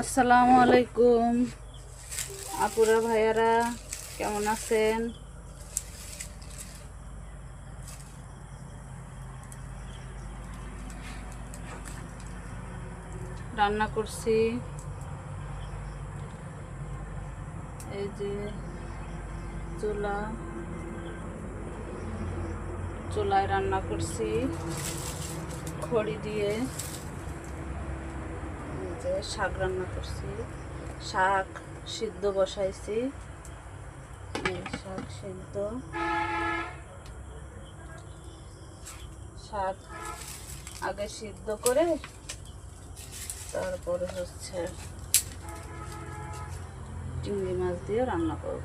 আসসালামু আলাইকুম। আপুরা, ভাইয়ারা, কেমন আছেন? রান্না করছি। এই যে চুলা। চুলায় রান্না করছি। খড়ি দিয়ে। যে শাক রান্না করছি, শাক সিদ্ধ বসাইছি শাক সিদ্ধ, শাক আগে সিদ্ধ করে তারপরে হচ্ছে চিংড়ি মাছ দিয়ে রান্না করব।